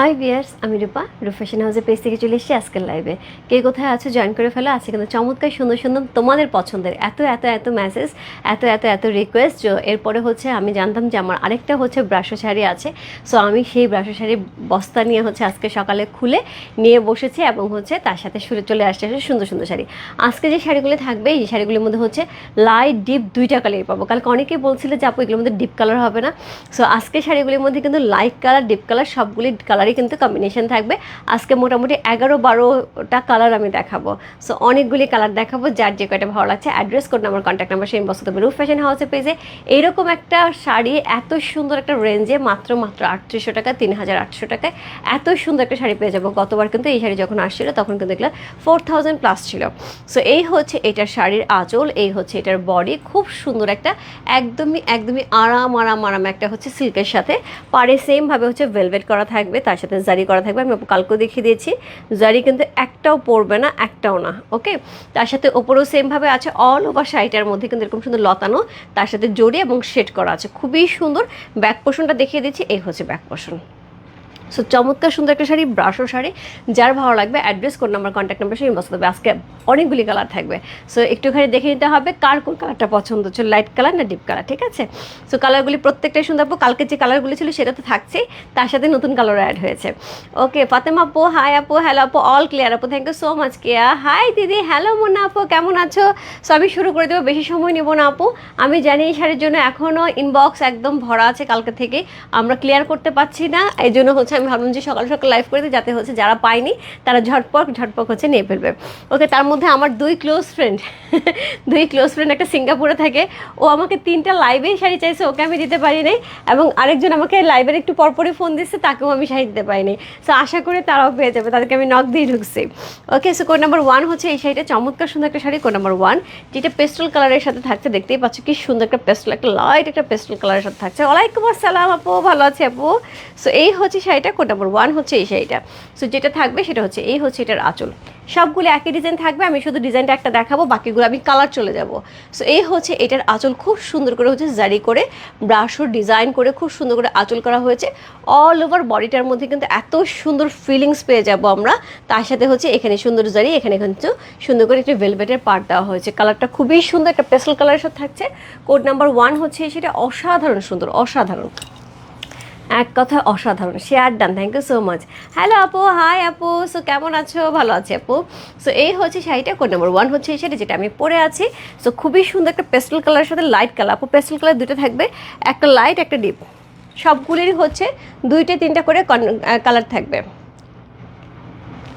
High বিয়ার্স আমি রূপা। Fashion হাউসের page থেকে চলে এসেছি আজকের লাইভে কে কোথায় আছো জয়েন করে ফেলো? আজকে কিন্তু চমৎকার, সুন্দর সুন্দর তোমাদের পছন্দের এত এত এত মেসেজ এত এত এত রিকোয়েস্ট এরপরে হচ্ছে আমি জানতাম যে আমার আরেকটা হচ্ছে ব্রাশো শাড়ি আছে। সো আমি সেই ব্রাশো শাড়ি বস্তা নিয়ে হচ্ছে আজকে সকালে খুলে নিয়ে বসেছি এবং হচ্ছে তার সাথে সুরে চলে আসছে সুন্দর সুন্দর শাড়ি। আজকে যে শাড়িগুলো থাকবে, এই শাড়িগুলির মধ্যে হচ্ছে লাইট ডিপ দুইটা কালারই পাবো। কালকে অনেকেই বলছিল যে, আপু, এগুলোর মধ্যে ডিপ কালার হবে না। সো আজকে শাড়িগুলির মধ্যে কিন্তু লাইট কালার ডিপ কালার সবগুলি কালারই কিন্তু কম্বিনেশন থাকবে। আজকে মোটামুটি এগারো বারোটা কালার আমি দেখাবো। সো অনেকগুলি কালার দেখাবো, যার যে কয়টা ভালো লাগছে address code number contact number সেই বসতে রূপ ফ্যাশন হাউসের পেজে এইরকম একটা শাড়ি, এত সুন্দর একটা রেঞ্জে মাত্র মাত্র আটত্রিশশো টাকা, তিন হাজার আটশো টাকায় এত সুন্দর একটা শাড়ি পেয়ে যাব। গতবার কিন্তু এই শাড়ি যখন আসছিল, তখন কিন্তু এগুলো ফোর থাউজেন্ড প্লাস ছিল। সো এই হচ্ছে এটার শাড়ির আঁচল, এই হচ্ছে এটার বডি খুব সুন্দর একটা, একদমই একদমই আরাম আরাম আরাম একটা হচ্ছে সিল্কের সাথে। পাড়ে সেমভাবে হচ্ছে ভেলভেট করা থাকবে, তার সাথে জারি করা থাকবে। আমি কালকেও দেখিয়ে দিয়েছি। জারি কিন্তু একটাও পড়বে না, একটাও না, ওকে? তার সাথে ওপরেও সেমভাবে আছে। অল ওভার শাড়িটার মধ্যে কিন্তু এরকম সুন্দর লতানো, তার সাথে জড়ি এবং শেড করা আছে। খুবই সুন্দর। ব্যাক পোষণটা দেখিয়ে দিচ্ছি। এই হচ্ছে ব্যাক পোষণ সো চমৎকার সুন্দর একটা শাড়ি ব্রাশো শাড়ি। যার ভালো লাগবে অ্যাড্রেস কোন নাম্বার কন্ট্যাক্ট নাম্বার সেই বসতে হবে আজকে অনেকগুলি কালার থাকবে। সো একটুখানি দেখে নিতে হবে কার কোন কালারটা পছন্দ। হচ্ছে লাইট কালার না ডিপ কালার ঠিক আছে? সো কালারগুলি প্রত্যেকটাই সুন্দর কালকে যে কালারগুলি ছিল সেটা তো থাকছেই তার সাথে নতুন কালার অ্যাড হয়েছে। ওকে ফাতেমা আপু হাই আপু হ্যালো আপু অল ক্লিয়ার আপু thank you so much Keya. Hi দিদি হ্যালো মোনা আপু, কেমন আছো? সো আমি শুরু করে দেবো, বেশি সময় নেব না আপু। আমি জানি এই শাড়ির জন্য এখনও ইনবক্স একদম ভরা আছে কালকে থেকে। আমরা ক্লিয়ার করতে পারছি না। এই জন্য হচ্ছে আমি ভাবলাম যে সকাল সকাল লাইভ করে যাতে হচ্ছে যারা পায়নি, তারা ঝটপট ঝটপট হচ্ছে নিয়ে ফেলবে। ওকে, তার মধ্যে আমার দুই ক্লোজ ফ্রেন্ড দুই ক্লোজ ফ্রেন্ড একটা সিঙ্গাপুরে থাকে। ও আমাকে তিনটা লাইভেই শাড়ি চাইছে, ওকে আমি দিতে পারি নাই। এবং আরেকজন আমাকে লাইভের একটু পরপরই ফোন দিচ্ছে, তাকেও আমি শাড়ি দিতে পারিনি সো আশা করি তারাও পেয়ে যাবে, তাদেরকে আমি নক দিয়ে ঢুকছি। Okay so code number one হচ্ছে এই শাড়িটা, চমৎকার সুন্দর একটা শাড়ি কোড নাম্বার ওয়ান যেটা পেস্টল কালারের সাথে থাকছে, দেখতেই পাচ্ছ কি সুন্দর একটা পেস্টল একটা লাইট একটা পেস্টল কালারের সাথে থাকছে। ওয়ালাইকুম আসসালাম আপু, ভালো আছে আপু? সো এই হচ্ছে শাড়িটা কোড নাম্বার ওয়ান হচ্ছে এই শাড়িটা। সো যেটা থাকবে সেটা হচ্ছে এই হচ্ছে এটার আঁচল। সবগুলো একই ডিজাইন থাকবে, আমি শুধু ডিজাইনটা একটা দেখাবো, বাকিগুলো আমি কালার চলে যাব। সো এই হচ্ছে এটার আঁচল খুব সুন্দর করে হচ্ছে জারি করে ব্রাশও ডিজাইন করে খুব সুন্দর করে আঁচল করা হয়েছে। অল ওভার বডিটার মধ্যে কিন্তু এত সুন্দর ফিলিংস পেয়ে যাব আমরা। তার সাথে হচ্ছে এখানে সুন্দর জারি এখানে কিন্তু সুন্দর করে একটি ভেলভেটের পার্ট দেওয়া হয়েছে। কালারটা খুবই সুন্দর, একটা পেস্টাল কালারের সাথে থাকছে। কোড নাম্বার ওয়ান হচ্ছে সেটা অসাধারণ সুন্দর, অসাধারণ। এক কথা অসাধারণ সে আর done thank you so much hello আপু হাই আপু সো কেমন আছো? ভালো আছে আপু? সো এই হচ্ছে শাড়িটা কোড নম্বর ওয়ান হচ্ছে এই শাড়ি যেটা আমি পরে আছি। সো খুবই সুন্দর একটা পেস্টেল কালারের সাথে লাইট কালার আপু পেস্টেল কালার দুটো থাকবে, একটা লাইট একটা ডিপ সবগুলিরই হচ্ছে দুইটা, তিনটা করে কালার থাকবে।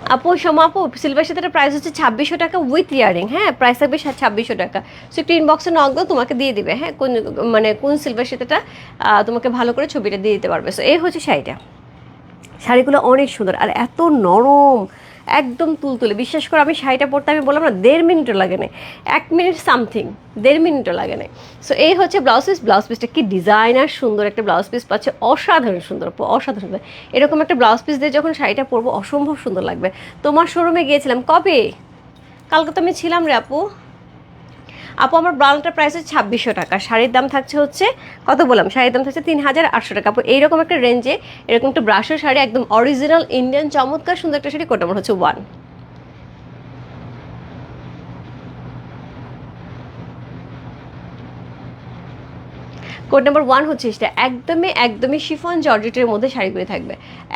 আপু, সোমা আপু সিলভার সাথে প্রাইস হচ্ছে ছাব্বিশশো টাকা উইথ ইয়ারিং হ্যাঁ? প্রাইস থাকবে ছাব্বিশশো টাকা। সো একটু ইনবক্সে নক তোমাকে দিয়ে দিবে হ্যাঁ? কোন মানে কোন সিলভার সাথেটা তোমাকে ভালো করে ছবিটা দিয়ে দিতে পারবে। সো এই হচ্ছে শাড়িটা। শাড়িগুলো অনেক সুন্দর, আর এত নরম একদম তুলতুলে। বিশ্বাস করে, আমি শাড়িটা পরতে, আমি বললাম না, দেড় মিনিটও লাগে না এক মিনিট সামথিং দেড় মিনিটও লাগে না সো এই হচ্ছে ব্লাউজ পিস ব্লাউজ পিসটা কি ডিজাইনার সুন্দর একটা ব্লাউজ পিস পাচ্ছে। অসাধারণ সুন্দর, অসাধারণ এরকম একটা ব্লাউজ পিস দিয়ে যখন শাড়িটা পরবো, অসম্ভব সুন্দর লাগবে। তোমার শোরুমে গিয়েছিলাম। কবে? কালকে তো আমি ছিলাম রে আপু। আপু, আমার ব্রাউনটার প্রাইস হচ্ছে ছাব্বিশশো টাকা। শাড়ির দাম থাকছে হচ্ছে, কত বললাম? শাড়ির দাম থাকছে তিন হাজার আটশো টাকা। আপু, এইরকম একটা রেঞ্জে এরকম একটা ব্রাশের শাড়ি, একদম অরিজিনাল ইন্ডিয়ান চমৎকার, সুন্দর একটা শাড়ি কোটা মনে হচ্ছে ওয়ান কোড নাম্বার ওয়ান হচ্ছে সেটা। একদমই একদমই শিফন জর্জেটের মধ্যে শাড়িগুলি থাকবে।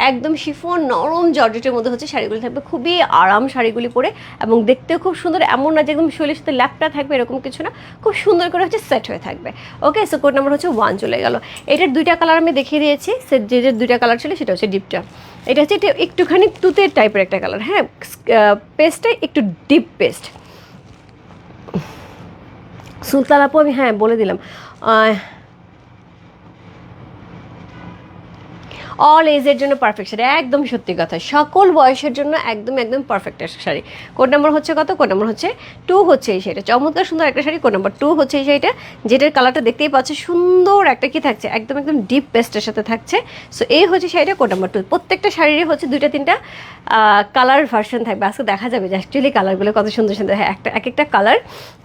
একদম শিফন নরম জর্জেটের মধ্যে হচ্ছে শাড়িগুলি থাকবে। খুবই আরাম শাড়িগুলি পরে এবং দেখতেও খুব সুন্দর। এমন না যে একদম শরীরের সাথে ল্যাপটা থাকবে, এরকম কিছু না। খুব সুন্দর করে হচ্ছে সেট হয়ে থাকবে। ওকে সো কোড নাম্বার হচ্ছে ওয়ান চলে গেল। এটার দুইটা কালার আমি দেখিয়ে দিয়েছি। সে যে যে দুইটা কালার ছিল সেটা হচ্ছে ডিপটা এটা হচ্ছে এটা একটুখানি তুতের টাইপের একটা কালার। হ্যাঁ পেস্টটা একটু ডিপ পেস্ট সুলতান আপু, আমি হ্যাঁ বলে দিলাম। অল এজের জন্য পারফেক্ট শাড়ি, একদম সত্যি কথা। সকল বয়সের জন্য একদম একদম পারফেক্ট একটা শাড়ি। কোড নাম্বার হচ্ছে কত? কোড নাম্বার হচ্ছে টু হচ্ছে এই শাড়িটা। চমৎকার সুন্দর একটা শাড়ি কোড নাম্বার টু হচ্ছে এই শাড়িটা, যেটার কালারটা দেখতেই পাচ্ছে, সুন্দর একটা কি থাকছে? একদম একদম ডিপ পেস্টের সাথে থাকছে। সো এই হচ্ছে শাড়িটা কোড নাম্বার টু প্রত্যেকটা শাড়িরই হচ্ছে দুইটা, তিনটা কালার ভার্সন থাকবে। আজকে দেখা যাবে যে অ্যাকচুয়ালি কালারগুলো কত সুন্দর সুন্দর। হ্যাঁ একটা, এক একটা কালার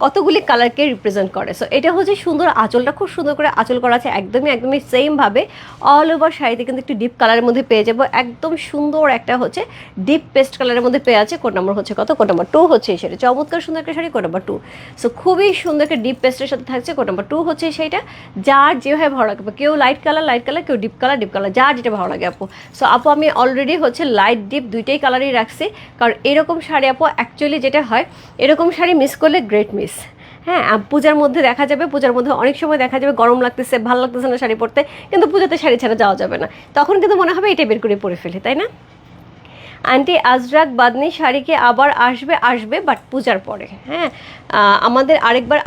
কতগুলি কালারকে রিপ্রেজেন্ট করে। সো এটা হচ্ছে সুন্দর আঁচলটা। খুব সুন্দর করে আঁচল করা আছে। একদমই একদমই সেমভাবে অল ওভার শাড়িতে কিন্তু একটু ডিপ কালারের মধ্যে পেয়ে যাব। একদম সুন্দর একটা হচ্ছে ডিপ পেস্ট কালারের মধ্যে পেয়ে আছে কোড নাম্বার হচ্ছে কত? কোড নাম্বার টু হচ্ছে শাড়ি। চমৎকার সুন্দর একটা sari code number two so খুবই সুন্দর একটা ডিপ পেস্টের সাথে থাকছে কোড নাম্বার টু হচ্ছে সেইটা যার যেভাবে ভালো লাগবে, কেউ লাইট কালার লাইট কালার কেউ ডিপ কালার ডিপ কালার যার যেটা ভালো লাগে আপু। সো আপু, আমি অলরেডি হচ্ছে লাইট ডিপ দুইটাই কালারই রাখছি। কারণ এরকম শাড়ি আপু অ্যাকচুয়ালি যেটা হয়, এরকম শাড়ি মিস করলে গ্রেট মিস হ্যাঁ পূজার মধ্যে দেখা যাবে, পূজার মধ্যে অনেক সময় দেখা যাবে, গরম লাগতেছে, ভালো লাগতেছে না শাড়ি পরতে, কিন্তু পূজাতে শাড়ি ছাড়া যাওয়া যাবে না। তখন কিন্তু মনে হবে এটা বের করে পরে ফেলি, তাই না? আন্টি আজরাক বাদনি শাড়িকে আবার আসবে আসবে বাট পূজার পরে হ্যাঁ? আমাদের আরেকবার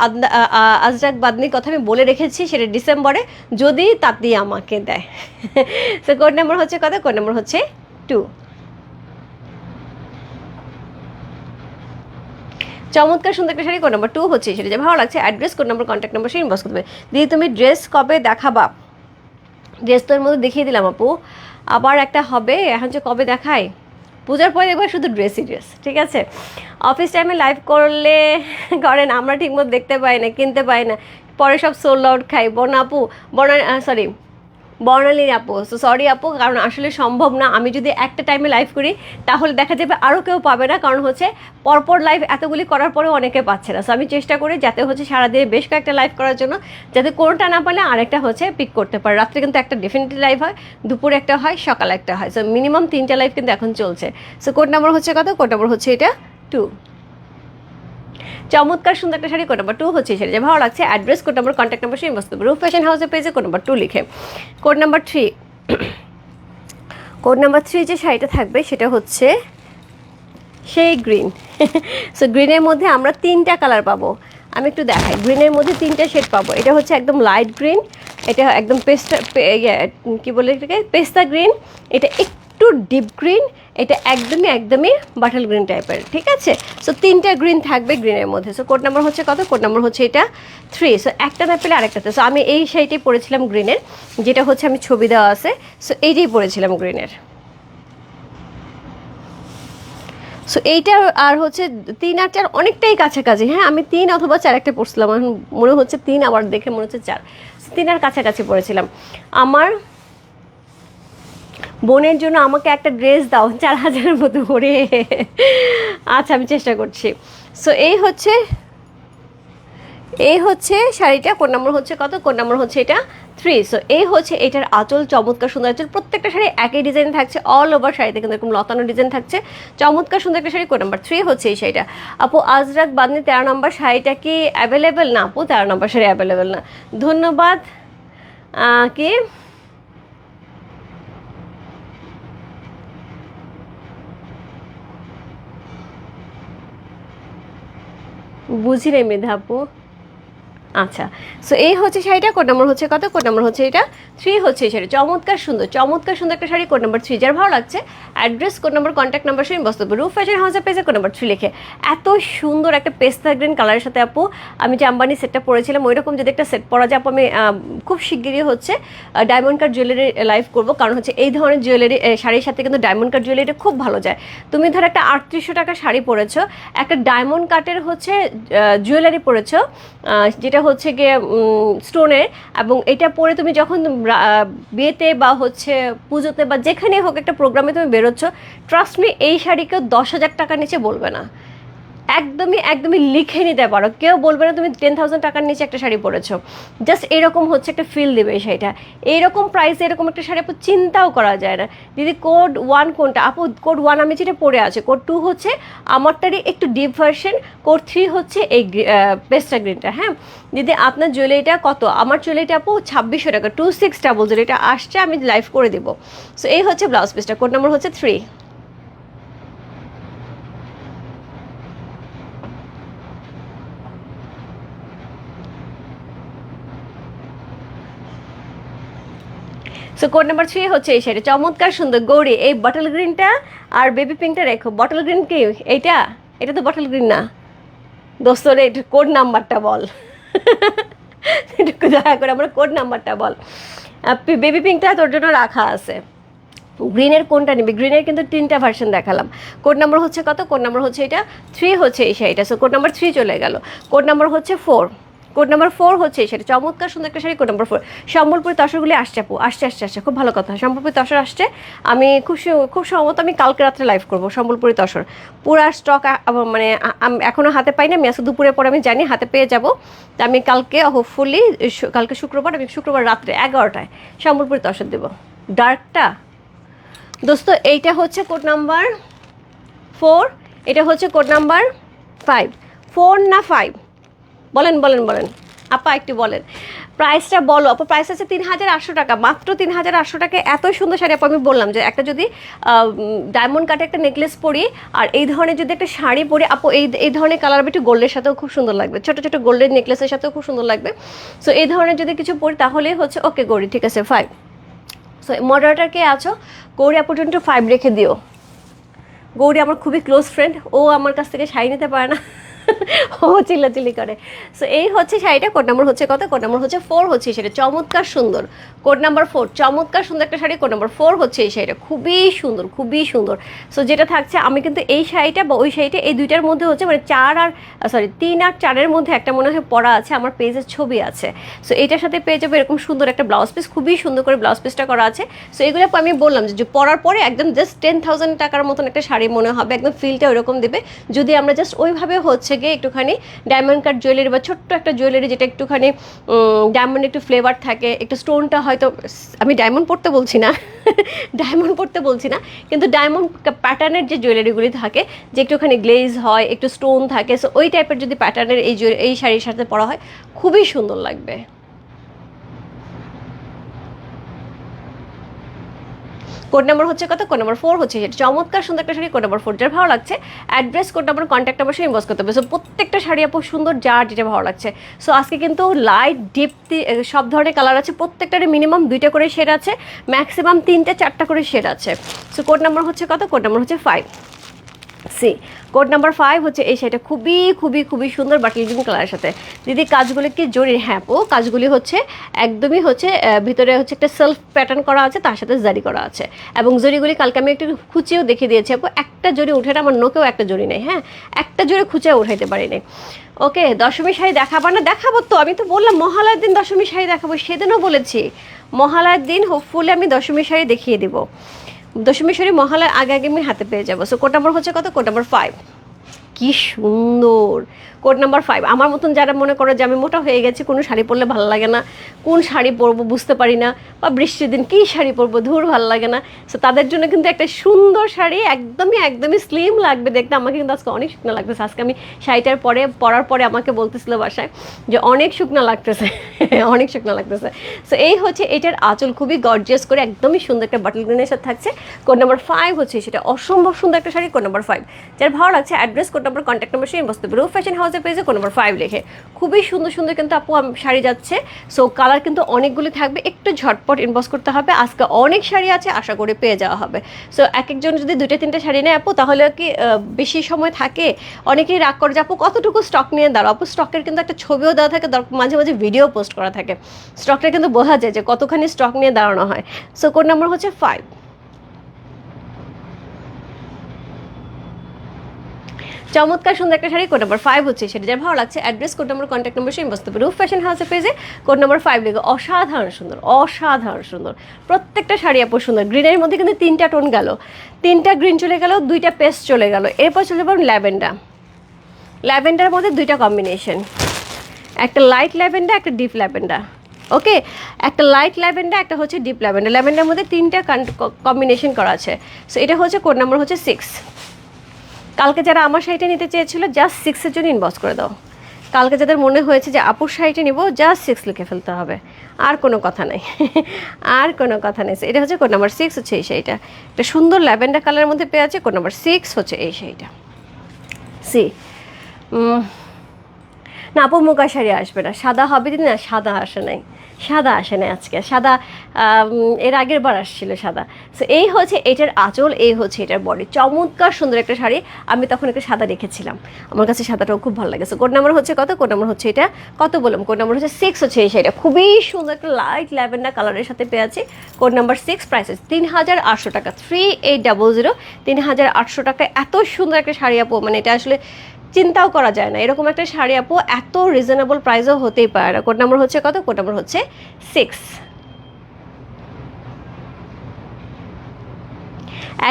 আজরাক বাদনির কথা আমি বলে রেখেছি, সেটা ডিসেম্বরে, যদি তাঁতি আমাকে দেয়। তো কোড নাম্বার হচ্ছে কত? কোড নাম্বার হচ্ছে টু চমৎকার সুন্দর একটা শাড়ি কোড নাম্বার টু হচ্ছে সেটা যে ভালো লাগছে address code number contact number সে ইনবক্স করতে দিদি, তুমি ড্রেস কবে দেখাবা? ড্রেস তো এর মধ্যে দেখিয়ে দিলাম আপু। আবার একটা হবে, এখন যে কবে দেখায়? পূজার পরে একবার শুধু ড্রেসই ড্রেস ঠিক আছে? অফিস টাইমে লাইভ করলে, করেন, আমরা ঠিকমতো দেখতে পাই না, কিনতে পাই না। পরে সব সোল আউট খাই। বর্ণা আপু বর্ণা সরি বর্ণালী আপু সো সরি আপু, কারণ আসলে সম্ভব না। আমি যদি একটা টাইমে লাইভ করি, তাহলে দেখা যাবে আরও কেউ পাবে না, কারণ হচ্ছে পরপর লাইভ এতগুলি করার পরেও অনেকে পাচ্ছে না। সো আমি চেষ্টা করি যাতে হচ্ছে সারাদিনে বেশ কয়েকটা লাইভ করার জন্য, যাতে কোনোটা না পারলে আরেকটা হচ্ছে পিক করতে পারে। রাত্রে কিন্তু একটা ডেফিনেটলি লাইভ হয়, দুপুরে একটা হয়, সকালে একটা হয়। সো মিনিমাম তিনটা লাইভ কিন্তু এখন চলছে। সো কোড নাম্বার হচ্ছে কত? কোড নাম্বার হচ্ছে এটা টু চমৎকার সুন্দর একটা শাড়ি, কোড নাম্বার টু হচ্ছে যে ভালো লাগছে। Address code number contact number সেই বস্তু রূপ ফ্যাশন হাউসের পেজে কোড নাম্বার টু লিখে। Code number three code number three যে শাড়িটা থাকবে, সেটা হচ্ছে সেই গ্রিন সো গ্রিনের মধ্যে আমরা তিনটা কালার পাবো। আমি একটু দেখাই। গ্রিনের মধ্যে তিনটা শেড পাবো। এটা হচ্ছে একদম লাইট গ্রিন এটা একদম পেস্টা কী বলে এটাকে? পেস্তা গ্রিন এটা একটু ডিপ গ্রিন এটা একদমই একদমই বাটাল গ্রিন টাইপের ঠিক আছে? সো তিনটা গ্রিন থাকবে গ্রিনের মধ্যে। সো কোড নাম্বার হচ্ছে কত? কোড নাম্বার হচ্ছে এটা থ্রি সো একটা না পেলে আরেকটাতে। সো আমি এই শাড়িটাই পরেছিলাম গ্রিনের যেটা হচ্ছে আমি ছবি দেওয়া আছে। সো এইটাই পরেছিলাম গ্রিনের সো এইটা আর হচ্ছে তিন আর চার অনেকটাই কাছাকাছি। হ্যাঁ আমি তিন অথবা চার একটা পড়ছিলাম। মনে হচ্ছে তিন, আবার দেখে মনে হচ্ছে চার। তিন আর কাছাকাছি পড়েছিলাম। আমার বোনের জন্য আমাকে একটা ড্রেস দাও, চার হাজারের মতো করে। আচ্ছা আমি চেষ্টা করছি। সো এই হচ্ছে এই হচ্ছে শাড়িটা, কোন নম্বর হচ্ছে কত? কোন নম্বর হচ্ছে এটা? থ্রি সো এই হচ্ছে এটার আঁচল, চমৎকার সুন্দর আঁচল। প্রত্যেকটা শাড়ি একই ডিজাইন থাকছে অল ওভার শাড়িতে কিন্তু এরকম লতানো ডিজাইন থাকছে। চমৎকার সুন্দর একটা শাড়ি, কোন নাম্বার থ্রি হচ্ছে এই শাড়িটা। আপু, আজরাত বাদনি, তেরো নম্বর শাড়িটা কি অ্যাভেলেবেল না? আপু, তেরো নম্বর শাড়ি অ্যাভেলেবেল না। ধন্যবাদ কি? বুঝি রে মেধা আপু। আচ্ছা সো এই হচ্ছে শাড়িটা কোড নাম্বার হচ্ছে কত? কোড নাম্বার হচ্ছে এটা থ্রি হচ্ছে এই শাড়ি চমৎকার সুন্দর চমৎকার সুন্দর একটা শাড়ি কোড নাম্বার থ্রি যার ভালো লাগছে address code number contact number সেই বস্তু রুফ ফ্যাশন হাউসের পেজে কোড নাম্বার থ্রি লিখে। এত সুন্দর একটা পেস্তা গ্রিন কালারের সাথে আপু, আমি যে আম্বানি সেটটা পরেছিলাম ওই রকম যদি একটা সেট পরা যায়, আপু, আমি খুব শিগগিরই হচ্ছে ডায়মন্ড কাট জুয়েলারি লাইভ করব। কারণ হচ্ছে এই ধরনের জুয়েলারি শাড়ির সাথে কিন্তু ডায়মন্ড কাট জুয়েলারিটা খুব ভালো যায়। তুমি ধর একটা আটত্রিশশো টাকা শাড়ি পরেছো, একটা ডায়মন্ড কাটের হচ্ছে জুয়েলারি পরেছো যেটা হচ্ছে গিয়ে স্টোনের এবং এটা পরে তুমি যখন বিয়েতে বা হচ্ছে পুজোতে বা যেখানেই হোক একটা প্রোগ্রামে তুমি বেরোচ্ছ ট্রাস্ট মি এই শাড়ি কেউ দশ হাজার টাকা নিচে বলবে না। একদমই একদমই লিখে নিতে পারো। কেউ বলবে না তুমি টেন থাউজেন্ড টাকার নিচে একটা শাড়ি পরেছো। জাস্ট এরকম হচ্ছে একটা ফিল দেবে শাড়িটা। এইরকম প্রাইসে এরকম একটা শাড়ি আপু চিন্তাও করা যায় না। দিদি কোড ওয়ান কোনটা? আপু কোড ওয়ান আমি যেটা পরে আছে কোড টু হচ্ছে আমারটারই একটু ডিপ ভার্সন কোড থ্রি হচ্ছে এই পেস্টা গ্রিনটা হ্যাঁ? দিদি, আপনার জুয়েলারিটা কত? আমার জুয়েলারিটা আপু ছাব্বিশশো টাকা টু সিক্স ডাবল জিরো এটা আসছে, আমি লাইভ করে দেবো। সো এই হচ্ছে ব্লাউজ পিসটা কোড নাম্বার হচ্ছে three so code number three হচ্ছে এই শাড়ি চমৎকার, সুন্দর, গৌরী। এই বটল গ্রিনটা আর বেবি পিঙ্কটা রেখো। বটল গ্রিন কি? এইটা? এটা তো বটল গ্রিন না। দোস্ত, রে কোড নাম্বারটা বল। একটু দয়া করে আমার কোড নাম্বারটা বল। বেবি পিঙ্কটা তোর জন্য রাখা আছে। গ্রিনের কোনটা নিবি? গ্রিনের কিন্তু তিনটা ভার্সন দেখালাম। কোড নাম্বার হচ্ছে কত? কোড নাম্বার হচ্ছে এটা। থ্রি হচ্ছে এই শাড়িটা। সো কোড নাম্বার থ্রি চলে গেল। কোড নাম্বার হচ্ছে ফোর কোড নাম্বার ফোর হচ্ছে সেটা। চমৎকার সুন্দর একটা sari, code number four. Sambalpuri তসরগুলি আসছে আপু, আসছে আসছে আসছে। খুব ভালো কথা। সম্বলপুরি তসর আসছে। আমি খুব খুব সম্ভবত আমি কালকে রাত্রে লাইভ করব সম্বলপুরি তসর। পুরা স্টক মানে আ- আম- এখনও হাতে পাইনি আমি আসলে দুপুরে পরে আমি জানি হাতে পেয়ে যাব। তা আমি কালকে হোপফুলি কালকে শুক্রবার, আমি শুক্রবার রাত্রে এগারোটায় সম্বলপুরি তসর দেবো। ডার্কটা দোস্ত, এইটা হচ্ছে কোড নাম্বার ফোর, এটা হচ্ছে কোড নাম্বার ফাইভ ফোর না ফাইভ বলেন বলেন বলেন। আপা, একটু বলেন। প্রাইসটা বলো। আপু প্রাইস আছে তিন হাজার আটশো টাকা। মাত্র তিন হাজার আটশো টাকা এত সুন্দর শাড়ি আপু, আমি বললাম যে একটা যদি ডায়মন্ড কাটে একটা নেকলেস পরি, আর এই ধরনের যদি একটা শাড়ি পরি, আপু, এই এই ধরনের কালার একটু গোল্ডের সাথেও খুব সুন্দর লাগবে। ছোটো ছোটো গোল্ডের নেকলেসের সাথেও খুব সুন্দর লাগবে। সো এই ধরনের যদি কিছু পরি, তাহলেই হচ্ছে ওকে গড়ি ঠিক আছে ফাইভ সো মডারেটার কে আছো? গৌরী, আপু টোয়েন্টি ফাইভ রেখে দিও। গৌরী আমার খুবই ক্লোজ ফ্রেন্ড ও আমার কাছ থেকে শাড়ি নিতে পারে না। ও চিল্লাচিল্লি করে। সো এই হচ্ছে শাড়িটা কোড নাম্বার হচ্ছে কত? কোড নাম্বার হচ্ছে ফোর হচ্ছে সেটা চমৎকার সুন্দর। কোড নাম্বার ফোর চমৎকার সুন্দর একটা শাড়ি। কোড নাম্বার ফোর হচ্ছে এই শাড়িটা। খুবই সুন্দর খুবই সুন্দর। সো যেটা থাকছে, আমি কিন্তু এই শাড়িটা বা ওই শাড়িটা এই দুইটার মধ্যে হচ্ছে মানে চার আর সরি তিন আর চারের মধ্যে একটা মনে হয় পড়া আছে, আমার পেজের ছবি আছে। সো এটার সাথে পেয়ে যাবে এরকম সুন্দর একটা ব্লাউজ পিস খুবই সুন্দর করে ব্লাউজ পিসটা করা আছে। সো এগুলো আমি বললাম যে- পরার পরে একদম জাস্ট টেন থাউজেন্ড টাকার মতন একটা শাড়ি মনে হবে, একদম ফিলটা ওইরকম দেবে। যদি আমরা জাস্ট ওইভাবে হচ্ছে গিয়ে একটুখানি ডায়মন্ড কাট জুয়েলারি বা ছোট্ট একটা জুয়েলারি যেটা একটুখানি ডায়মন্ড একটু ফ্লেভার থাকে, একটু স্টোনটা হয়তো, আমি ডায়মন্ড পড়তে বলছি না ডায়মন্ড পড়তে বলছি না, কিন্তু ডায়মন্ড প্যাটার্নের যে জুয়েলারিগুলি থাকে, যে একটুখানি গ্লেজ হয়, একটু স্টোন থাকে সো ওই টাইপের যদি প্যাটার্নের এই এই শাড়ির সাথে পরা হয়, খুবই সুন্দর লাগবে। কোড নাম্বার হচ্ছে কত? কোড নাম্বার ফোর হচ্ছে সেটা। চমৎকার, সুন্দর একটা শাড়ি কোড নাম্বার ফোর যার ভালো লাগছে। Address code number contact number সেই ইনবক্স করতে হবে। সো প্রত্যেকটা শাড়ি আপু সুন্দর, যার যেটা ভালো লাগছে। সো আজকে কিন্তু লাইট ডিপ সব ধরনের কালার আছে। প্রত্যেকটারই মিনিমাম দুইটা করে শেড আছে। ম্যাক্সিমাম তিনটে, চারটা করে শেড আছে। সো কোড নাম্বার হচ্ছে কত? কোড নাম্বার হচ্ছে five C. Code number five হচ্ছে এই শাড়িটা খুবই খুবই খুবই সুন্দর বাটল গ্রিন কালারের সাথে। দিদি, কাজগুলি কি জরি হ্যাঁ ও কাজগুলি হচ্ছে একদমই হচ্ছে ভিতরে হচ্ছে একটা সেলফ প্যাটার্ন করা আছে, তার সাথে জারি করা আছে। এবং জরিগুলি কালকে আমি একটু খুঁচিয়েও দেখিয়ে দিয়েছি আপু, একটা জরি উঠে না, আমার নোকেও একটা জরি নেই হ্যাঁ? একটা জরি খুঁচে উঠাইতে পারিনি। ওকে, দশমী শাড়ি দেখাবার না? দেখাবো তো, আমি তো বললাম মহালয়ার দিন দশমী শাড়ি দেখাবো, সেদিনও বলেছি। মহালয়ার দিন হোপফুলি আমি দশমী শাড়ি দেখিয়ে দিব। দশমীশ্বরী মহালয়ার আগে আগে আমি হাতে পেয়ে যাব। সো কোটাম্বর হচ্ছে কত? কোটাম্বর ফাইভ কি সুন্দর! কোড নাম্বার ফাইভ আমার মতন যারা মনে করো যে আমি মোটা হয়ে গেছি, কোনো শাড়ি পরলে ভালো লাগে না। কোন শাড়ি পরবো বুঝতে পারি না। বা বৃষ্টির দিন কী শাড়ি পরবো, ধুর ভালো লাগে না। সো তাদের জন্য কিন্তু একটা সুন্দর শাড়ি, একদমই একদমই স্লিম লাগবে দেখতে। আমাকে কিন্তু আজকে অনেক শুকনো লাগতেছে। আজকে আমি শাড়িটার পরে, পরার পরে আমাকে বলতেছিল বাসায় যে, অনেক শুকনো লাগতেছে। অনেক শুকনো লাগতেছে। সো এই হচ্ছে এটার আঁচল। খুবই গর্জিয়াস করে একদমই সুন্দর একটা বাটল গ্রিনের সাথে থাকছে। কোড নাম্বার ফাইভ হচ্ছে সেটা অসম্ভব সুন্দর একটা শাড়ি কোড নাম্বার ফাইভ যার ভালো লাগছে address code number contact number সেই বসতে ফ্যাশন হাউসের পেজে কোড নাম্বার ফাইভ লিখে। খুবই সুন্দর সুন্দর কিন্তু আপু শাড়ি যাচ্ছে। সো কালার কিন্তু অনেকগুলি থাকবে, একটু ঝটপট ইনবক্স করতে হবে। আজকে অনেক শাড়ি আছে, আশা করে পেয়ে যাওয়া হবে। সো এক একজন যদি দুটো তিনটে শাড়ি নেয় আপু, তাহলে কি বেশি সময় থাকে। অনেকেই রাগ করে যে, আপু, কতটুকু স্টক নিয়ে দাঁড়াও? আপু স্টকের কিন্তু একটা ছবিও দেওয়া থাকে মাঝে মাঝে ভিডিও পোস্ট করা থাকে। স্টকটা কিন্তু বোঝা যায় যে, কতখানি স্টক নিয়ে দাঁড়ানো হয়। সো কোড নাম্বার হচ্ছে ফাইভ চমৎকার সুন্দর একটা শাড়ি কোড নাম্বার ফাইভ হচ্ছে সেটা যার ভালো লাগছে। Address code number contact number সেই বসতে রুফ ফ্যাশন হাউসের পেজে কোড নাম্বার ফাইভ লিখে অসাধারণ সুন্দর অসাধারণ সুন্দর। প্রত্যেকটা শাড়ি আপু সুন্দর। গ্রিনের মধ্যে কিন্তু তিনটা টোন গেল। তিনটা গ্রিন চলে গেল, দুইটা পেস্ট চলে গেল। এরপর চলে যাব ল্যাভেন্ডার ল্যাভেন্ডার মধ্যে দুইটা কম্বিনেশন একটা লাইট ল্যাভেন্ডার একটা ডিপ ল্যাভেন্ডার ওকে একটা লাইট ল্যাভেন্ডার একটা হচ্ছে ডিপ ল্যাভেন্ডার ল্যাভেন্ডার মধ্যে তিনটা কম্বিনেশন করা আছে। সো এটা হচ্ছে কোড নাম্বার হচ্ছে সিক্স কালকে যারা আমার শাড়িটা নিতে চেয়েছিল জাস্ট সিক্সের জন্য ইনবক্স করে দাও। কালকে যাদের মনে হয়েছে যে আপুর শাড়িটা নিব জাস্ট সিক্স লিখে ফেলতে হবে। আর কোনো কথা নাই। আর কোনো কথা নেই। এটা হচ্ছে কোড নাম্বার সিক্স হচ্ছে এই শাড়িটা। একটা সুন্দর ল্যাভেন্ডার কালারের মধ্যে পেয়ে আছে কোড নাম্বার সিক্স হচ্ছে এই শাড়িটা। সি। না, আপু মুগা শাড়ি আসবে না। সাদা হবে দিদি না, সাদা আসে নাই। সাদা আসে না আজকে, সাদা এর আগের বার আসছিল সাদা। সো এই হচ্ছে এটার আঁচল, এই হচ্ছে এটার বডি চমৎকার সুন্দর একটা শাড়ি, আমি তখন একটা সাদা রেখেছিলাম আমার কাছে সাদাটাও খুব ভালো লাগেছে। কোড নাম্বার হচ্ছে কত? কোড নাম্বার হচ্ছে এটা কত বললাম? কোড নাম্বার হচ্ছে সিক্স হচ্ছে এই শাড়িটা। খুবই সুন্দর একটা লাইট ল্যাভেন্ডার কালারের সাথে পেয়ে আছে। কোড নাম্বার সিক্স প্রাইসেস তিন হাজার আটশো টাকা থ্রি এইট ডাবল জিরো তিন হাজার আটশো টাকা এত সুন্দর একটা শাড়ি আপু মানে এটা আসলে চিন্তাও করা যায় না। এরকম একটা শাড়ি আপু এত রিজনেবল প্রাইসও হতেই পারে। না কোড নাম্বার হচ্ছে কত? কোড নাম্বার হচ্ছে সিক্স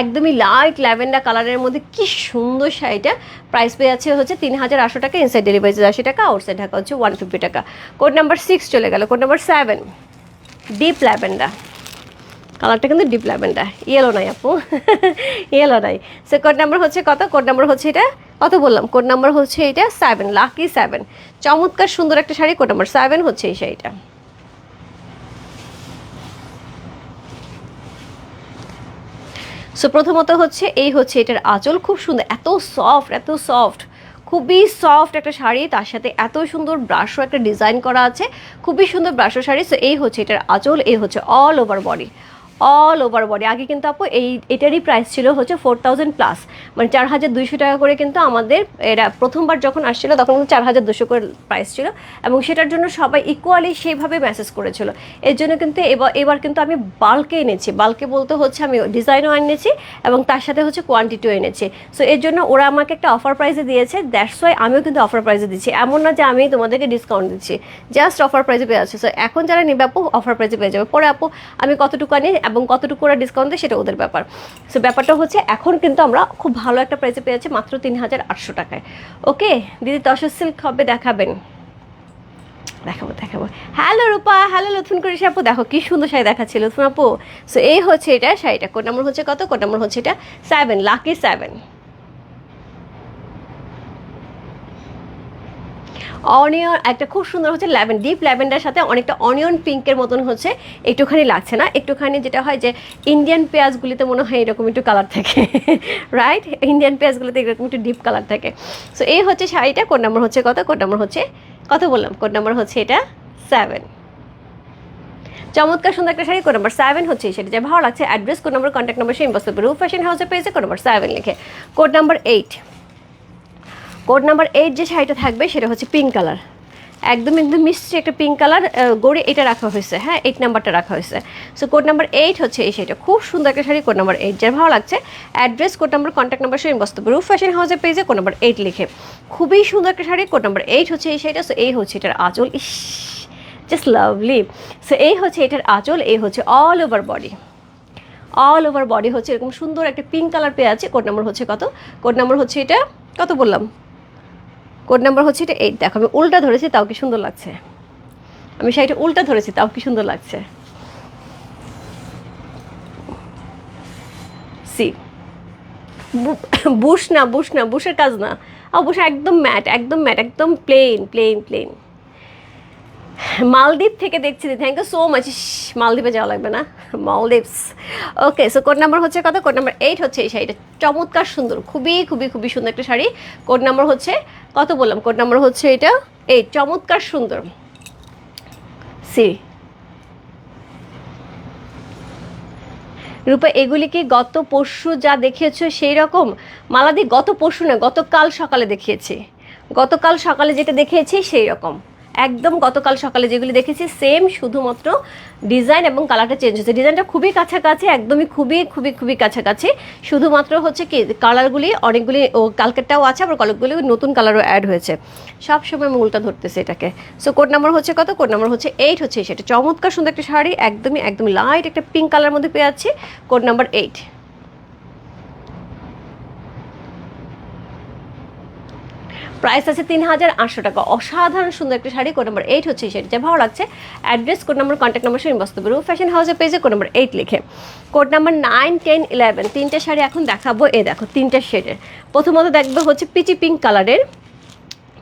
একদমই লাইট ল্যাভেন্ডার কালারের মধ্যে কি সুন্দর শাড়িটা। প্রাইস পেয়ে যাচ্ছে হচ্ছে তিন হাজার আটশো টাকা ইনসাইড ডেলিভারি আশি টাকা আউটসাইড ঢাকা হচ্ছে ওয়ান ফিফটি টাকা। কোড নাম্বার সিক্স চলে গেল। Code number seven deep lavender কালারটা কিন্তু ডিপ ল্যাভেন্ডার। ইয়েলো নাই আপু। ইয়েলো নাই। সে কোড নাম্বার হচ্ছে কত? কোড নাম্বার হচ্ছে এটা? কত বললাম? কোড নাম্বার হচ্ছে এটা সেভেন লাকি সেভেন চমৎকার সুন্দর একটা শাড়ি কোড নাম্বার সেভেন হচ্ছে এই শাড়িটা। সো প্রথমত হচ্ছে এই হচ্ছে এটার আঁচল। খুব সুন্দর, এত সফট এত সফট খুবই সফট একটা শাড়ি। তার সাথে এত সুন্দর ব্রাশও একটা ডিজাইন করা আছে। খুবই সুন্দর ব্রাশো শাড়ি। সো এই হচ্ছে এটার আঁচল, এই হচ্ছে all over body all over body আগে কিন্তু আপু এই, এটারই প্রাইস ছিল হচ্ছে ফোর থাউজেন্ড প্লাস মানে চার হাজার দুইশো টাকা করে কিন্তু আমাদের এরা প্রথমবার যখন আসছিল, তখন কিন্তু চার হাজার দুশো করে প্রাইস ছিল। এবং সেটার জন্য সবাই ইকুয়ালি সেইভাবে মেসেজ করেছিল। এর জন্য কিন্তু এবার এবার কিন্তু আমি বাল্কে এনেছি। বাল্কে বলতে হচ্ছে আমি ডিজাইনও এনেছি এবং তার সাথে হচ্ছে কোয়ান্টিটিও এনেছি। সো এর জন্য ওরা আমাকে একটা অফার প্রাইসে দিয়েছে। দ্যাটস ওয়াই আমিও কিন্তু অফার প্রাইসে দিচ্ছি। এমন না যে আমি তোমাদেরকে ডিসকাউন্ট দিচ্ছি। জাস্ট অফার প্রাইসে পেয়ে যাচ্ছে। সো এখন যারা নেবে আপু অফার প্রাইসে পেয়ে যাবে। পরে আপু, আমি কতটুকু আনি এবং কতটুকু ওরা ডিসকাউন্ট দেয় সেটা ওদের ব্যাপার। সো ব্যাপারটা হচ্ছে এখন কিন্তু আমরা খুব ভালো একটা প্রাইসে পেয়েছি মাত্র তিন হাজার আটশো টাকায়। ওকে দিদি, তসর সিল্ক হবে, দেখাবেন। দেখাবো দেখাবো। হ্যালো রূপা। হ্যালো লথুন করিস আপু দেখো, কি সুন্দর শাড়ি দেখাচ্ছিল লথুন আপু সো এই হচ্ছে এটা, শাড়িটা। কোড নম্বর হচ্ছে কত? কোড নম্বর হচ্ছে এটা সেভেন লাকি সেভেন অনিয়ন, একটা খুব সুন্দর হচ্ছে ল্যাভেন, ডিপ ল্যাভেন্ডার সাথে অনেকটা অনিয়ন পিঙ্কের মতন হচ্ছে। একটুখানি লাগছে না, একটুখানি যেটা হয় যে ইন্ডিয়ান পেঁয়াজগুলিতে মনে হয় এরকম একটু কালার থাকে রাইট ইন্ডিয়ান পেঁয়াজগুলিতে এরকম একটু ডিপ কালার থাকে। সো এই হচ্ছে শাড়িটা কোড নাম্বার হচ্ছে কত? কোড নাম্বার হচ্ছে, কত বললাম? কোড নাম্বার হচ্ছে এটা সেভেন চমৎকার সুন্দর একটা শাড়ি কোড নাম্বার সেভেন হচ্ছে সেটা যে ভালো লাগছে address code number contact number সেই ইম্পসিবল রূপ ফ্যাশন হাউসে পেয়েছে কোড নাম্বার সেভেন লিখে। Code number eight code number eight যে শাড়িটা থাকবে সেটা হচ্ছে পিঙ্ক কালার একদম একদম মিষ্টি একটা পিঙ্ক কালার গড়ে এটা রাখা হয়েছে হ্যাঁ? এইট নাম্বারটা রাখা হয়েছে। সো কোড নাম্বার এইট হচ্ছে এই শাড়িটা। খুব সুন্দর একটা শাড়ি কোড নাম্বার এইট যার ভালো লাগছে address code number contact number সেই বস্তব রুফ ফ্যাশন হাউসের পেজে কোড নাম্বার এইট লিখে। খুবই সুন্দর একটা শাড়ি কোড নাম্বার এইট হচ্ছে এই শাড়িটা। সো এই হচ্ছে এটার আঁচল। ইস জাস্ট লাভলি সো এই হচ্ছে এটার আঁচল, এই হচ্ছে all over body all over body হচ্ছে এরকম সুন্দর একটা পিঙ্ক কালার পেয়ে আছে। কোড নাম্বার হচ্ছে কত? কোড নাম্বার হচ্ছে এটা, কত বললাম? কোড নাম্বার হচ্ছে এটা এইট দেখো, আমি উল্টা ধরেছি, তাও কি সুন্দর লাগছে? আমি শাড়িটা উল্টা ধরেছি, তাও কি সুন্দর লাগছে? সি। বুশ না বুশ না, বুশের কাজ না। অবশ্য একদম ম্যাট একদম ম্যাট, একদম প্লেন প্লেন প্লেন। মালদ্বীপ থেকে দেখছি থ্যাংক ইউ সো মাচ মালদ্বীপে যাওয়া লাগবে না। Maldives. Okay so code number হচ্ছে কত? কোড নাম্বার এইট হচ্ছে এই শাড়িটা। চমৎকার সুন্দর, খুবই খুবই খুবই সুন্দর একটা শাড়ি। কোড নাম্বার হচ্ছে, কত বললাম? কোড নাম্বার হচ্ছে এটা এই চমৎকার সুন্দর। সি রূপা, এগুলি কি গত পরশু যা দেখিয়েছো সেই রকম? মালাদি গত পরশু না, গতকাল সকালে দেখিয়েছি। গতকাল সকালে যেটা দেখিয়েছি সেই রকম। একদম গতকাল সকালে যেগুলি দেখেছি সেম শুধুমাত্র ডিজাইন এবং কালারটা চেঞ্জ হচ্ছে ডিজাইনটা খুবই কাছাকাছি, একদমই খুবই খুবই খুবই কাছাকাছি। শুধুমাত্র হচ্ছে কি কালারগুলি অনেকগুলি, ও কালকেরটাও আছে, আবার কালারগুলি নতুন কালারও অ্যাড হয়েছে। সব সময় মূলটা ধরতেছে এটাকে। সো কোড নাম্বার হচ্ছে কত? কোড নাম্বার হচ্ছে এইট হচ্ছে সেটা চমৎকার সুন্দর একটা শাড়ি, একদমই একদম লাইট একটা পিঙ্ক কালার মধ্যে পেয়ে যাচ্ছি। কোড নাম্বার এইট প্রাইস আছে তিন হাজার আটশো টাকা। অসাধারণ সুন্দর একটা শাড়ি কোড নাম্বার এইট হচ্ছে যা ভালো লাগছে। Address code number contact number সেই বস্তু রূপ ফ্যাশন হাউসের পেজে কোড নাম্বার এইট লিখে। Code number nine ten eleven তিনটে শাড়ি এখন দেখাবো। এ দেখো, তিনটে শেডের প্রথমত দেখবে হচ্ছে পিচি পিঙ্ক কালারের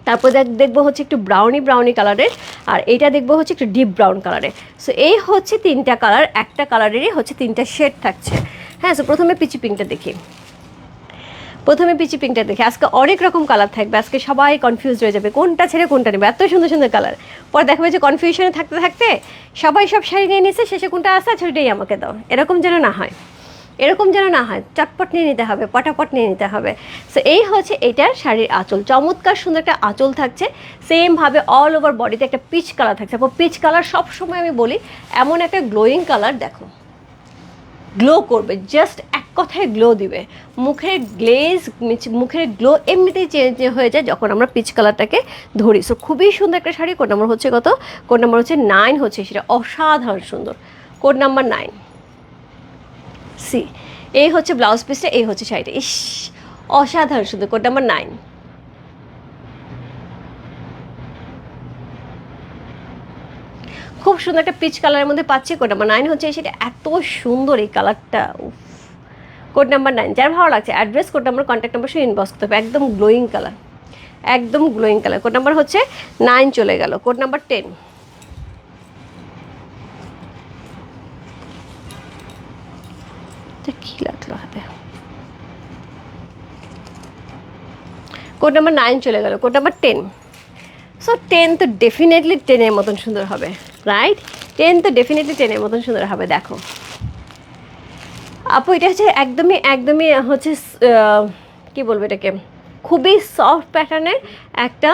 তারপর দেখ, দেখব হচ্ছে একটু ব্রাউনি ব্রাউনি কালারের আর এইটা দেখব হচ্ছে একটু ডিপ ব্রাউন কালারের সো এই হচ্ছে তিনটা কালার একটা কালারেরই হচ্ছে তিনটা শেড থাকছে। হ্যাঁ সো প্রথমে পিচি পিঙ্কটা দেখি। প্রথমে পিচি পিঙ্কটা দেখে, আজকে অনেক রকম কালার থাকবে, আজকে সবাই কনফিউজ হয়ে যাবে, কোনটা ছেড়ে কোনটা নেবে, এত সুন্দর সুন্দর কালার পরে দেখবে যে কনফিউশনে থাকতে থাকতে সবাই সব শাড়ি নিয়ে নিচ্ছে শেষে কোনটা আসে ছড়িটাই আমাকে দাও। এরকম যেন না হয়। এরকম যেন না হয়। চটপট নিয়ে নিতে হবে, পটাপট নিয়ে নিতে হবে। সো এই হচ্ছে এইটার শাড়ির আঁচল। চমৎকার সুন্দর একটা আঁচল থাকছে। সেমভাবে অল ওভার বডিতে একটা পিচ কালার থাকছে। পিচ কালার সবসময় আমি বলি, এমন একটা গ্লোয়িং কালার দেখো। গ্লো করবে জাস্ট এক কথায় গ্লো দিবে। মুখের গ্লেজ মুখের গ্লো এমনিতেই চেঞ্জ হয়ে যায় যখন আমরা পিচ কালারটাকে ধরি। সো খুবই সুন্দর একটা শাড়ি কোড নাম্বার হচ্ছে কত? কোড নাম্বার হচ্ছে নাইন হচ্ছে, সেটা অসাধারণ সুন্দর। কোড নাম্বার নাইন সি এই হচ্ছে ব্লাউজ পিসটা এই হচ্ছে শাড়িটা। ইস, অসাধারণ সুন্দর। কোড নাম্বার নাইন খুব সুন্দর একটা পিচ কালারের মধ্যে পাচ্ছি কোড নাম্বার নাইন হচ্ছে, সেটা এত সুন্দর এই কালারটা কোড নাম্বার নাইন যার ভালো লাগছে address code number contact number সে ইনবক্স করতে হবে, একদম গ্লোয়িং কালার একদম গ্লোয়িং কালার কোড নাম্বার হচ্ছে নাইন চলে গেল কোড নাম্বার টেন কী লাগল কোড নাম্বার নাইন চলে গেল code number ten so ten তো ডেফিনেটলি টেনের মতন সুন্দর হবে রাইট টেন তো ডেফিনেটলি টেনের মতন সুন্দর হবে, দেখো। আপু, এটা হচ্ছে একদমই একদমই হচ্ছে কি বলব এটাকে? খুবই সফট প্যাটার্নের একটা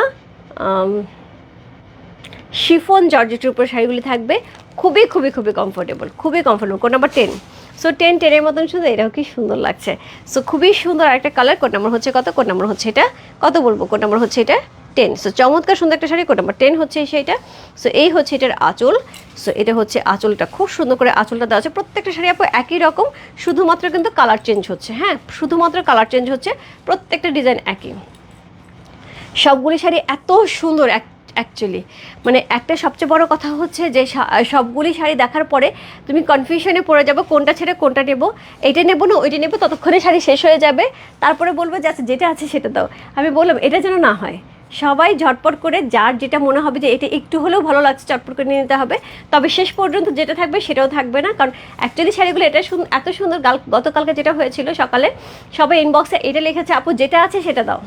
শিফন জর্জেটের উপর শাড়িগুলি থাকবে। খুবই খুবই খুবই কমফোর্টেবল খুবই comfortable code number ten so ten টেনের মতন সুন্দর, এটাও কি সুন্দর লাগছে। সো খুবই সুন্দর একটা কালার কোড নাম্বার হচ্ছে কত? কোড নাম্বার হচ্ছে এটা, কত বলব? কোড নাম্বার হচ্ছে এটা? টেন। সো চমৎকার সুন্দর একটা শাড়ি, কোড নাম্বার টেন হচ্ছে শাড়িটা। সো এই হচ্ছে এটার আঁচল। সো এটা হচ্ছে আঁচলটা। খুব সুন্দর করে আঁচলটা দেওয়া আছে। প্রত্যেকটা শাড়ি আপু একই রকম, শুধুমাত্র কিন্তু কালার চেঞ্জ হচ্ছে। হ্যাঁ শুধুমাত্র কালার চেঞ্জ হচ্ছে, প্রত্যেকটা ডিজাইন একই। সবগুলি শাড়ি এত সুন্দর এক অ্যাকচুয়ালি মানে একটা সবচেয়ে বড় কথা হচ্ছে যে সবগুলি শাড়ি দেখার পরে তুমি কনফিউশনে পড়ে যাবে, কোনটা ছেড়ে কোনটা নেব। এটা নেব না, ওইটা নেব, ততক্ষণে শাড়ি শেষ হয়ে যাবে। তারপরে বলবে যে আচ্ছা যেটা আছে সেটা দাও। আমি বললাম, এটা যেন না হয়। সবাই ঝটপট করে যার যেটা মনে হবে যে এটা একটু হলেও ভালো লাগছে চটপট করে নিয়ে নিতে হবে। তবে শেষ পর্যন্ত যেটা থাকবে সেটাও থাকবে না, কারণ অ্যাকচুয়ালি শাড়িগুলো এটা এত সুন্দর গাল গতকালকে যেটা হয়েছিল সকালে, সবাই ইনবক্সে এটা লিখেছে, আপু, যেটা আছে সেটা দাও।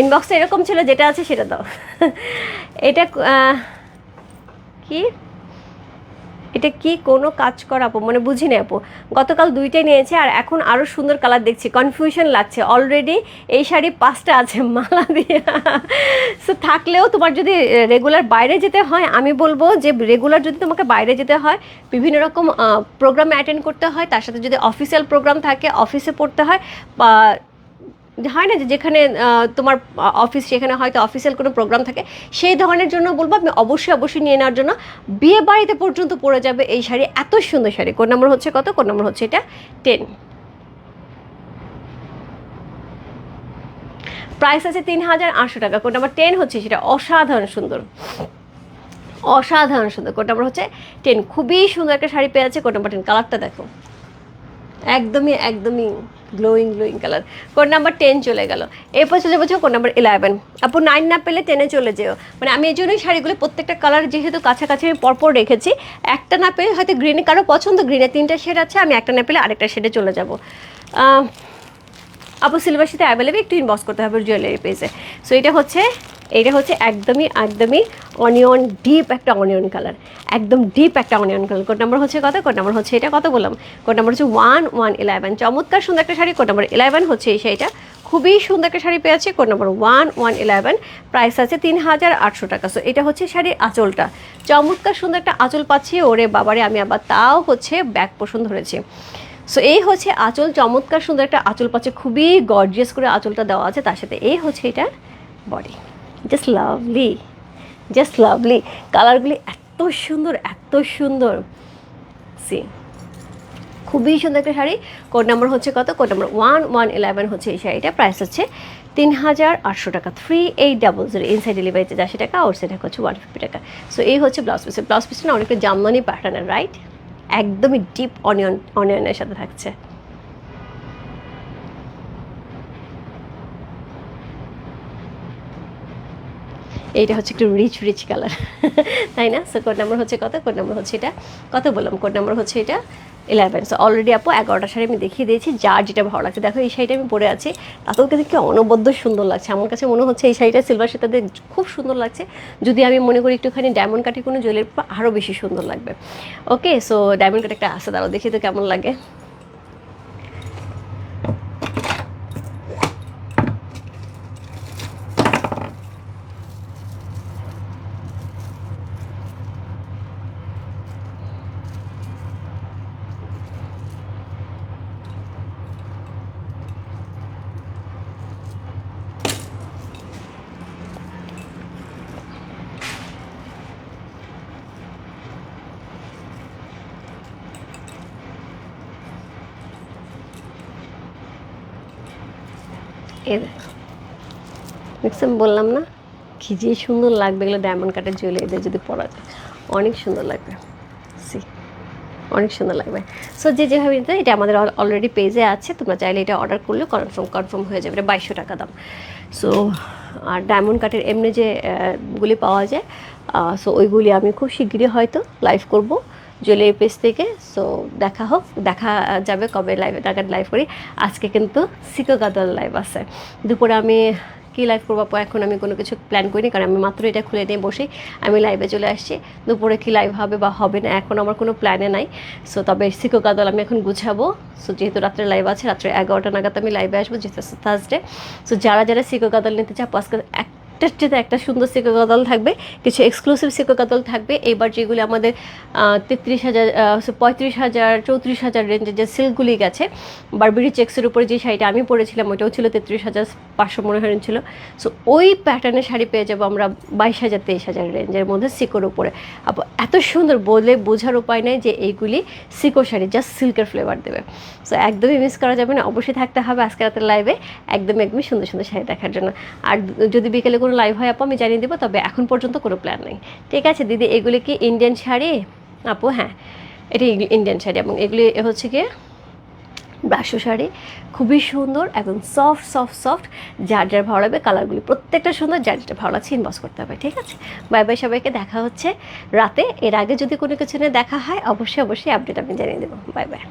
ইনবক্সে এরকম ছিল, যেটা আছে সেটা দাও। এটা কি? এটা কি কোনো কাজ করা আপু? মানে বুঝি না আপু। গতকাল দুইটাই নিয়েছে আর এখন আরও সুন্দর কালার দেখছি। কনফিউশন লাগছে। অলরেডি এই শাড়ি পাঁচটা আছে, মালা দিয়ে। সো থাকলেও তোমার যদি রেগুলার বাইরে যেতে হয়, আমি বলব যে রেগুলার যদি তোমাকে বাইরে যেতে হয়, বিভিন্ন রকম প্রোগ্রামে অ্যাটেন্ড করতে হয়, তার সাথে যদি অফিসিয়াল প্রোগ্রাম থাকে অফিসে পড়তে হয়, বা হয় না যে যেখানে তোমার অফিস সেখানে হয়তো অফিসিয়াল কোনো প্রোগ্রাম থাকে, সেই ধরনের জন্য বলব আপনি অবশ্যই অবশ্যই নিয়ে নেওয়ার জন্য বিয়ে বাড়িতে পর্যন্ত পরে যাবে এই শাড়ি, এত সুন্দর শাড়ি। কোন নম্বর হচ্ছে কত? কোন নম্বর হচ্ছে এটা টেন প্রাইস আছে তিন হাজার আটশো টাকা। কোন নাম্বার টেন হচ্ছে সেটা অসাধারণ সুন্দর। অসাধারণ সুন্দর। কোড নাম্বার হচ্ছে টেন খুবই সুন্দর একটা শাড়ি পেয়ে আছে কোড নাম্বার টেন কালারটা দেখো। একদমই একদমই glowing glowing colour code number ten চলে গেল। এরপর চলে যাব কোড নাম্বার ইলেভেন আপু নাইন না পেলে টেনে চলে যেও। মানে আমি এই জন্যই শাড়িগুলো প্রত্যেকটা কালার যেহেতু কাছাকাছি আমি পরপর রেখেছি, একটা না পেলে হয়তো গ্রিনে কারও পছন্দ গ্রিনে তিনটা শেড আছে, আমি একটা না পেলে আরেকটা শেডে চলে যাব। আপু সিলভার সাথে অ্যাভেলেবল একটু ইনবক্স করতে হবে জুয়েলারি পেজে সো এটা হচ্ছে এটা হচ্ছে একদমই একদমই অনিয়ন ডিপ একটা অনিয়ন কালার একদম ডিপ একটা অনিয়ন কালার কোড নাম্বার হচ্ছে কত? কোড নাম্বার হচ্ছে এটা কত বললাম? কোড নাম্বার হচ্ছে ওয়ান ওয়ান ইলেভেন চমৎকার সুন্দর একটা শাড়ি কোড নাম্বার ইলেভেন হচ্ছে এই শাড়িটা। খুবই সুন্দর একটা শাড়ি পেয়েছে code number one one eleven price আছে তিন হাজার আটশো টাকা। সো এটা হচ্ছে শাড়ির আঁচলটা। চমৎকার সুন্দর একটা আঁচল পাচ্ছি। ওরে বাবারে, আমি আবার তাও হচ্ছে ব্যাক পোষণ ধরেছি। সো এই হচ্ছে আঁচল। চমৎকার সুন্দর একটা আঁচল পাচ্ছে। খুবই গর্জিয়াস করে আঁচলটা দেওয়া আছে। তার সাথে এই হচ্ছে এটার body just lovely just lovely কালারগুলি এত সুন্দর এত সুন্দর। সি খুবই সুন্দর একটা শাড়ি। কোড নাম্বার হচ্ছে কত? Code number one one eleven হচ্ছে এই শাড়িটা। প্রাইস হচ্ছে তিন হাজার আটশো টাকা। Three eight double zero inside ডেলিভারিতে চারশো টাকা আর সেটা হচ্ছে ওয়ান ফিফটি টাকা। সো এই হচ্ছে ব্লাউজ পিস ব্লাউজ পিসটা অনেকটা জামদানি প্যাটার্নের রাইট একদমই ডিপ অনিয়ন অনিয়নের সাথে থাকছে। এইটা হচ্ছে একটু রিচ রিচ কালার তাই না? সো কোড নাম্বার হচ্ছে কত? কোড নাম্বার হচ্ছে এটা। কত বললাম? কোড নাম্বার হচ্ছে এটা ইলেভেন সো অলরেডি আপু এগারোটা শাড়ি আমি দেখিয়ে দিয়েছি, যার যেটা ভালো লাগছে। দেখো, এই শাড়িটা আমি পরে আছি। তাতেও কিন্তু কি অনবদ্য সুন্দর লাগছে। আমার কাছে মনে হচ্ছে এই শাড়িটা সিলভার সাথে খুব সুন্দর লাগছে। যদি আমি মনে করি একটুখানি ডায়মন্ড কাঠি কোনো জুয়েলারি আরও বেশি সুন্দর লাগবে। ওকে সো ডায়মন্ড কাঠ একটা আসে দাঁড়াও দেখি তো কেমন লাগে এ দেখো দেখছেন, বললাম না, কি যে সুন্দর লাগবে এগুলো ডায়মন্ড কাটের জুয়েলারি যদি পরা যায়। অনেক সুন্দর লাগবে। সি অনেক সুন্দর লাগবে। সো যে যেভাবে নিতে এটা আমাদের অলরেডি পেজে আছে, তোমরা চাইলে এটা অর্ডার করলে কনফার্ম কনফার্ম হয়ে যাবে। এটা বাইশশো টাকা দাম। সো আর ডায়মন্ড কাটের এমনি যে গুলি পাওয়া যায় সো ওইগুলি আমি খুব শিগগিরই হয়তো লাইভ করব জুয়েলারি পেজ থেকে। সো দেখা হোক, দেখা যাবে কবে লাইভে টাকার লাইভ করি। আজকে কিন্তু সিকো গাদল লাইভ আছে। দুপুরে আমি কী লাইভ করব আপু? এখন আমি কোনো কিছু প্ল্যান করিনি, কারণ আমি মাত্র এটা খুলে নিয়ে বসে। আমি লাইভে চলে আসছি। দুপুরে কী লাইভ হবে বা হবে না, এখন আমার কোনো প্ল্যানে নাই। সো তবে সিকো কাদল আমি এখন গুছাবো। সো যেহেতু রাত্রে লাইভ আছে, রাত্রে এগারোটা নাগাদ আমি লাইভে আসব, যেহেতু থার্সডে সো যারা যারা সিকো কাদল নিতে চাপ আজকে একটার চেয়ে একটা সুন্দর সিকো কাদল থাকবে, কিছু এক্সক্লুসিভ সিকো কাদল থাকবে। এবার যেগুলি আমাদের তেত্রিশ হাজার পঁয়ত্রিশ হাজার, চৌত্রিশ হাজার রেঞ্জের যে সিল্কগুলি গেছে বারবেরি চেক্সের উপরে যে শাড়িটা আমি পরেছিলাম, ওইটাও ছিল তেত্রিশ হাজার, পাঁচশো মনে হয় ছিল। সো ওই প্যাটার্নের শাড়ি পেয়ে যাব আমরা বাইশ হাজার, তেইশ হাজার রেঞ্জের মধ্যে সিকোর উপরে। আপ, এত সুন্দর বলে বোঝার উপায় নেই যে এইগুলি সিকো শাড়ি জাস্ট সিল্কের ফ্লেভার দেবে। সো একদমই মিস করা যাবে না, অবশ্যই থাকতে হবে আজকে রাতের লাইভে একদমই একদমই সুন্দর সুন্দর শাড়ি দেখার জন্য। আর যদি বিকেলে কোনো লাইভ হয় আপু, আমি জানিয়ে দেবো, তবে এখন পর্যন্ত কোনো প্ল্যান নেই। ঠিক আছে, দিদি, এগুলি কি ইন্ডিয়ান শাড়ি? আপু হ্যাঁ এটি ইন্ডিয়ান শাড়ি এবং এগুলি হচ্ছে গিয়ে ব্রাশো শাড়ি। খুবই সুন্দর এবং সফট সফট সফট যার যার ভালো লাগবে কালারগুলি প্রত্যেকটা সুন্দর, যার যেটা ভালো লাগছে ইনবক্স করতে হবে, ঠিক আছে? বাই বাই সবাইকে, দেখা হচ্ছে রাতে। এর আগে যদি কোনো কিছু নিয়ে দেখা হয়, অবশ্যই অবশ্যই আপডেট আমি জানিয়ে দেবো। Bye bye